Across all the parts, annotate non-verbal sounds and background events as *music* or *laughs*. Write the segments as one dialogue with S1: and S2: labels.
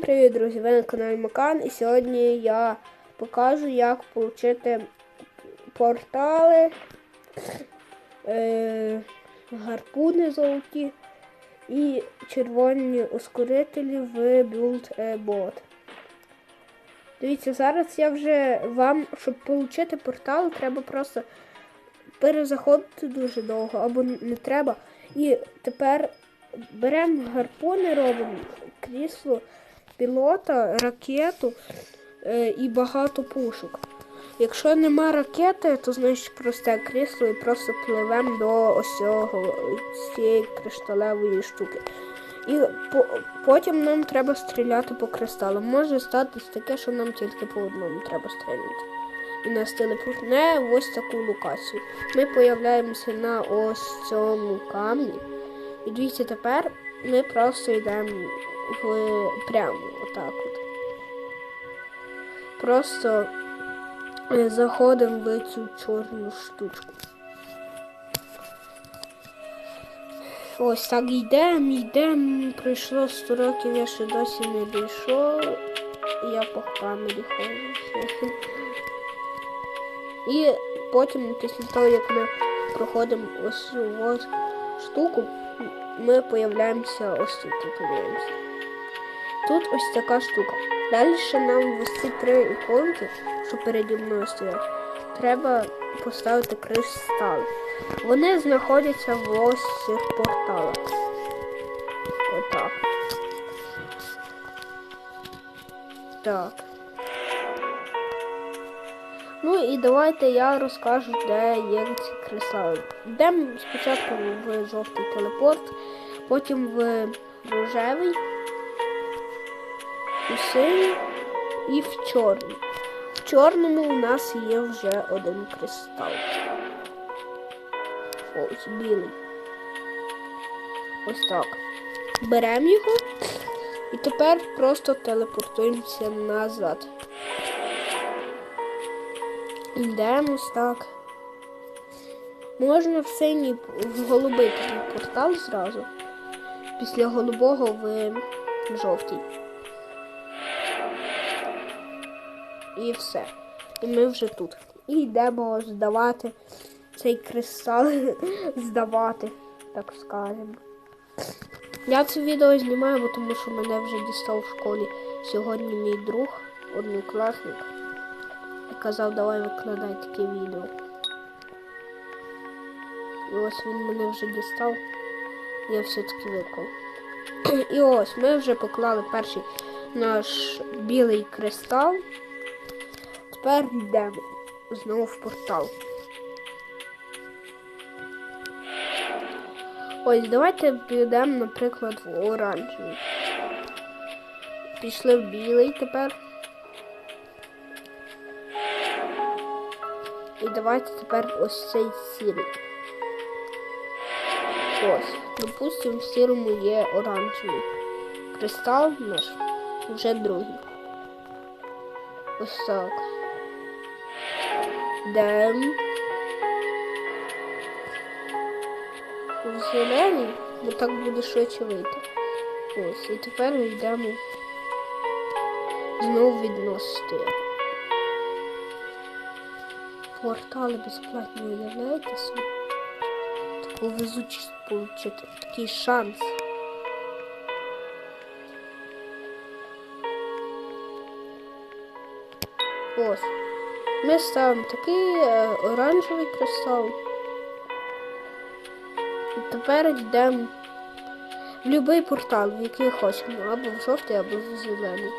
S1: привіт, друзі! Ви на каналі Макан і сьогодні я покажу, як отримати портали, е, гарпуни золоті і червоні ускорителі в Build Bot. Дивіться, зараз я вже вам, щоб отримати портал, треба просто перезаходити дуже довго або не треба. І тепер беремо гарпуни, робимо крісло пілота, ракету е, і багато пушок. Якщо нема ракети, то значить просте крісло і просто пливемо до ось цього, цієї кришталевої штуки. І по, потім нам треба стріляти по кристалам. Може статись таке, що нам тільки по одному треба стріляти. І нас телепортне ось таку локацію. Ми появляємося на ось цьому камні. І дивіться, тепер ми просто йдемо в прямо отак от. Просто заходимо в цю чорну штучку. Ось так йдемо, йдемо. Пройшло 100 років, я ще досі не дійшов. Я по камері ходжу. І потім, після того, як ми проходимо ось цю ось штуку, ми появляємося ось тут. Подивимося. Тут ось така штука. Далі нам ось ці три іконки, що переді мною стоять, треба поставити кристал. Вони знаходяться в ось цих порталах. Отак. Так. Ну і давайте я розкажу, де є ці кристали. Йдемо спочатку в жовтий телепорт, потім в рожевий, у синій і в чорний. В чорному у нас є вже один кристал. Ось білий. Ось так. Беремо його і тепер просто телепортуємося назад. Йдемо ось так. Можна в синій в голубий портал зразу. Після голубого в жовтий. І все. І ми вже тут. І йдемо здавати цей кристал, *laughs* здавати, так скажемо. Я це відео знімаю, бо тому що мене вже дістав в школі сьогодні мій друг, однокласник. І казав, давай викладай таке відео. І ось він мене вже дістав. Я все-таки виклав. *clears throat* І ось ми вже поклали перший наш білий кристал. Тепер йдемо знову в портал. Ось, давайте підемо, наприклад, в оранжевий. Пішли в білий тепер. І давайте тепер ось цей сірий. Ось, допустимо, в сірому є оранжевий. Кристал наш вже другий. Ось так. Йдемо. В зелений, бо так буде швидше вийти. Ось, і тепер йдемо знову відносити. Портали безплатні уявляєте собі? Таку везучість отримати, такий шанс. Ось. Ми ставимо такий е, оранжевий кристал. І тепер йдемо в будь-який портал, в який хочемо, або в жовтий, або в зелений.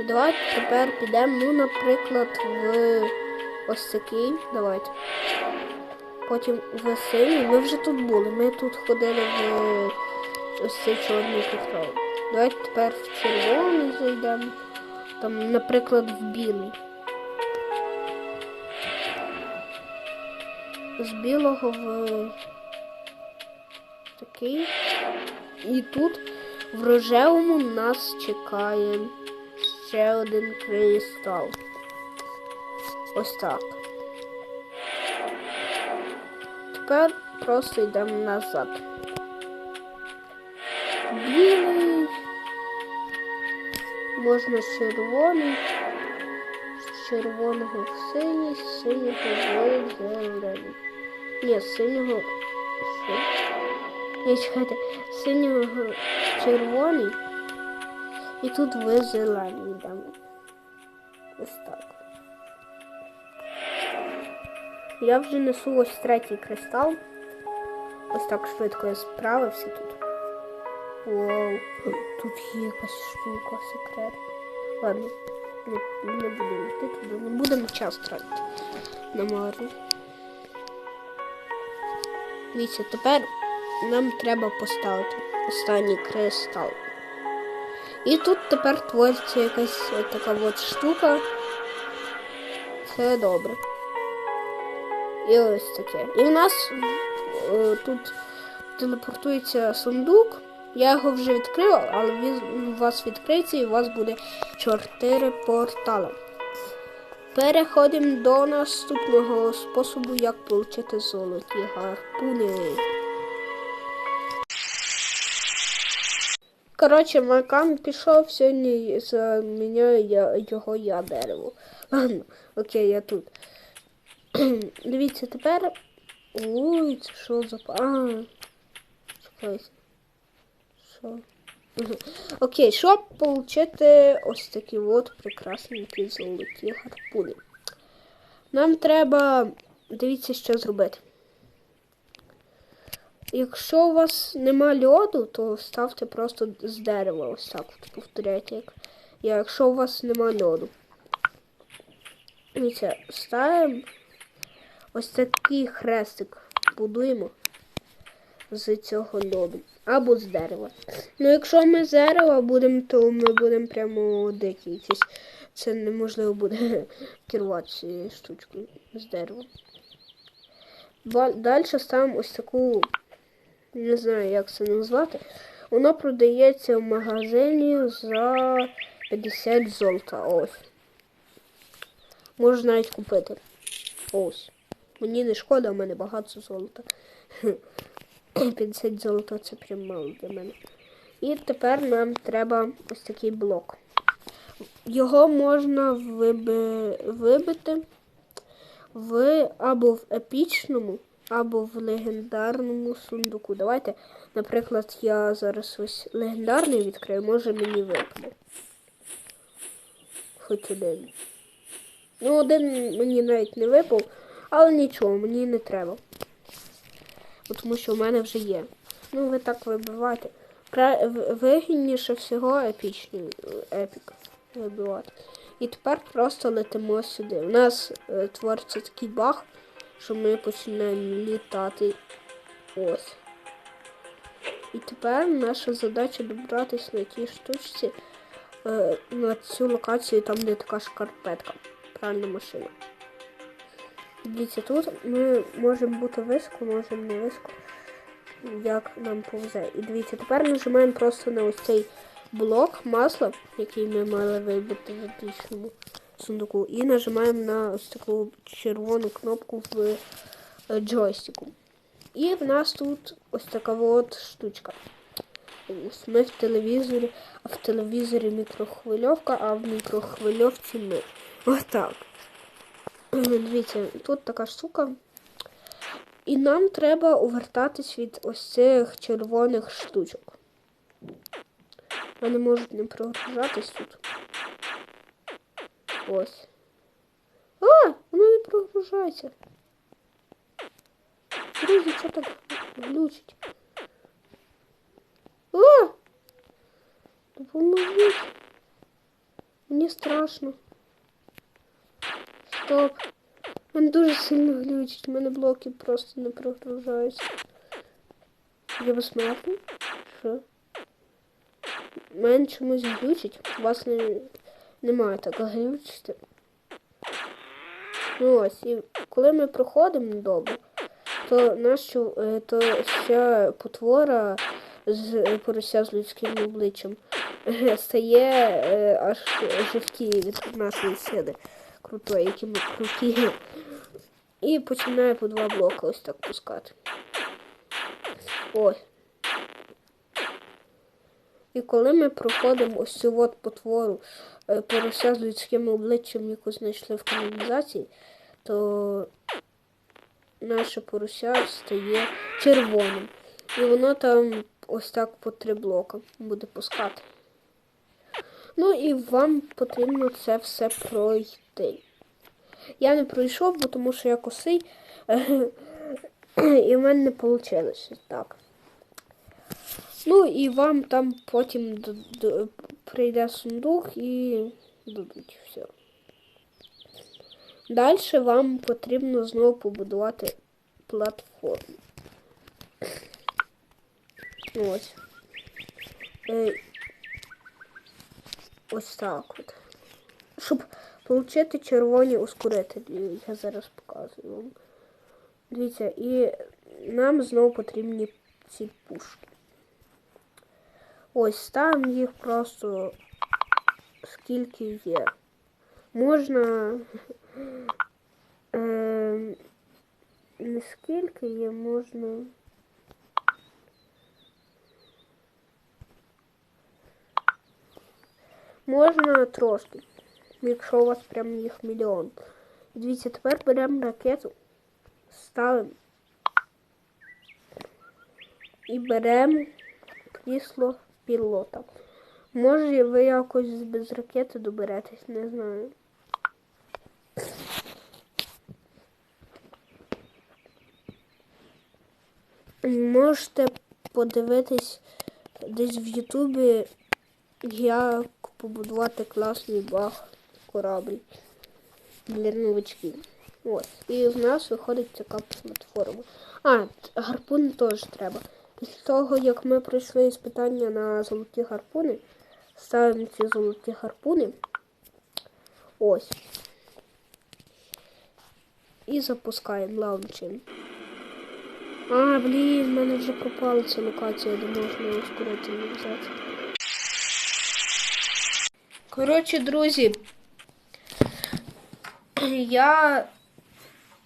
S1: І давайте тепер підемо, ну, наприклад, в ось такий. Давайте. Потім в синій. Ми вже тут були. Ми тут ходили в ось цей чорний портал. Давайте тепер в червоний зайдемо. Там, наприклад, в білий. З білого в такий. І тут в рожевому нас чекає ще один кристал. Ось так. Тепер просто йдемо назад. Білий. Можна червоний, червоного в синій, з синього в зелений. Ні, синього. Ні, чекайте, синього червоний. І тут ви зелений йдемо. Ось так. Я вже несу ось третій кристал. Ось так швидко я справився тут. Вау, тут є якась штука секретна. Ладно, не, не будемо туди, не будемо час тратити на марну. Дивіться, тепер нам треба поставити останній кристал. І тут тепер твориться якась така от штука. Це добре. І ось таке. І в нас е, тут телепортується сундук. Я його вже відкрив, але він у вас відкриється і у вас буде 4 портали. Переходимо до наступного способу, як отримати золоті гарпуни. Коротше, Макан пішов сьогодні заміняю я його я дерево. Ладно, окей, я тут. *clears throat* Дивіться, тепер. Ой, це що за А, чекайте. Що? Окей, щоб отримати ось такі от прекрасненькі золоті гарпуни. Нам треба, дивіться, що зробити. Якщо у вас нема льоду, то ставте просто з дерева. Ось так от повторяйте. Як. Якщо у вас нема льоду. Дивіться, ставимо ось такий хрестик будуємо з цього льоду. Або з дерева. Ну, якщо ми з дерева будемо, то ми будемо прямо дикі якісь. Це неможливо буде *laughs* керувати цією штучкою з дерева. Далі ставимо ось таку, не знаю, як це назвати. Воно продається в магазині за 50 золота. Ось. Можна навіть купити. Ось. Мені не шкода, у мене багато золота. *laughs* *clears throat* 50 золота це прям мало для мене. І тепер нам треба ось такий блок. Його можна виби... вибити в або в епічному, або в легендарному сундуку. Давайте, наприклад, я зараз ось легендарний відкрию, може мені випаде. Хоч один. Ну, один мені навіть не випав, але нічого, мені не треба. Тому що в мене вже є. Ну, ви так вибиваєте. Вигідніше всього епічний епік вибивати. І тепер просто летимо сюди. У нас е, твориться такий баг, що ми починаємо літати. Ось. І тепер наша задача добратися на тій штучці, е, на цю локацію, там де така шкарпетка. Правильна машина. Дивіться, тут ми можемо бути високо, можемо не високо, як нам повзе. І дивіться, тепер нажимаємо просто на ось цей блок масла, який ми мали вибити в епічному сундуку. І нажимаємо на ось таку червону кнопку в е, джойстику. І в нас тут ось така от штучка. Ось Ми в телевізорі, а в телевізорі мікрохвильовка, а в мікрохвильовці ми. Ось так. Дивіться, тут така штука. І нам треба увертатись від ось цих червоних штучок. Вони можуть не прогружатись тут. Ось. А! Воно не прогружається. Друзі, що так глючить? А! Допоможіть. Мені страшно. Стоп. Він дуже сильно глючить, у мене блоки просто не прогружаються. Я безсмертний? Що? Мене чомусь глючить. У вас не, немає так глючити. Ну ось, і коли ми проходимо добре, то нашу е, то ще потвора з порося з людським обличчям стає е, аж жовтіє від нашої сили крутої, які ми круті. І починає по два блока ось так пускати. Ось. І коли ми проходимо ось цю от потвору е, порося з людським обличчям, яку знайшли в каналізації, то наше порося стає червоним. І воно там ось так по три блока буде пускати. Ну і вам потрібно це все пройти. Я не пройшов, бо тому що я косий, *coughs* і в мене не вийшло так. Ну і вам там потім прийде сундук і дадуть все. Далі вам потрібно знову побудувати платформу. Ось. Ось так от. Щоб отримати червоні ускорителі, я зараз показую вам. Дивіться, і нам знову потрібні ці пушки. Ось там їх просто скільки є. Можна. Е, не скільки є, можна. Можна трошки, якщо у вас прям їх мільйон. Дивіться, тепер беремо ракету, ставимо і беремо крісло пілота. Може ви якось без ракети доберетесь, не знаю. Можете подивитись десь в Ютубі, як побудувати класний баг корабль для новачків. Ось. І в нас виходить така платформа. А, гарпуни теж треба. Після того, як ми пройшли іспитання на золоті гарпуни, ставимо ці золоті гарпуни. Ось. І запускаємо лаунчем. А, блін, в мене вже пропала ця локація, де можна ускорити взяти. Коротше, друзі, я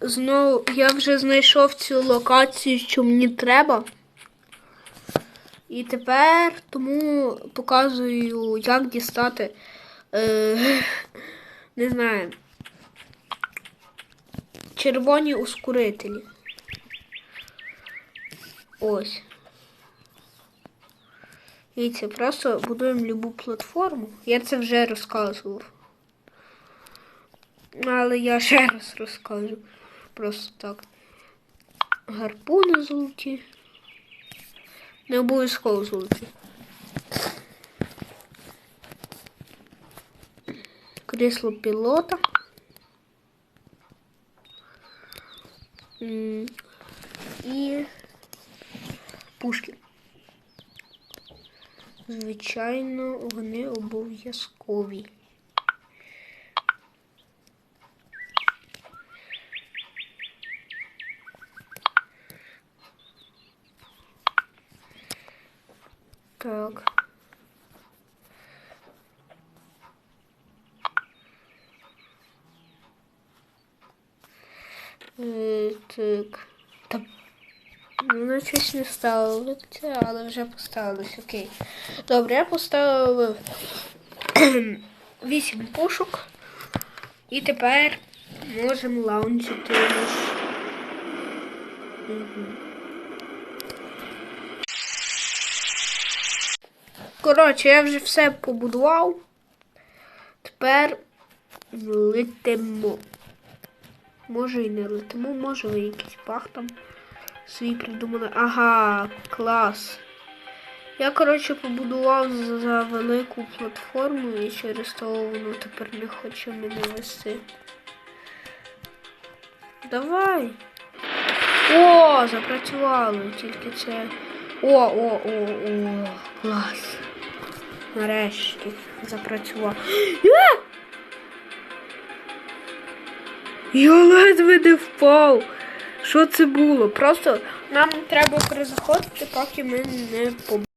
S1: знову я вже знайшов цю локацію, що мені треба. І тепер тому показую, як дістати. Е, не знаю. Червоні ускорителі. Ось. Дивіться, просто будуємо любу платформу. Я це вже розказував. Але я ще раз розкажу. Просто так. Гарпуни золоті. Не обов'язково золоті. Крісло пілота. І пушки. Звичайно, вони обов'язкові. Так. Е, Так. Щось не ставиться, але вже поставилось. Окей. Добре, я поставив *clears throat* 8 пушок. І тепер можемо лаунчити. Коротше, я вже все побудував. Тепер летимо. Може і не летимо, може ви якийсь пах там свій придумали. Ага, клас. Я, коротше, побудував за- велику платформу і через того воно тепер не хоче мене вести. Давай. О, запрацювало, тільки це. О, о, о, о, клас. Нарешті запрацював. Е! Я ледве не впав. Що це було? Просто нам треба перезаходити, поки ми не побачимо.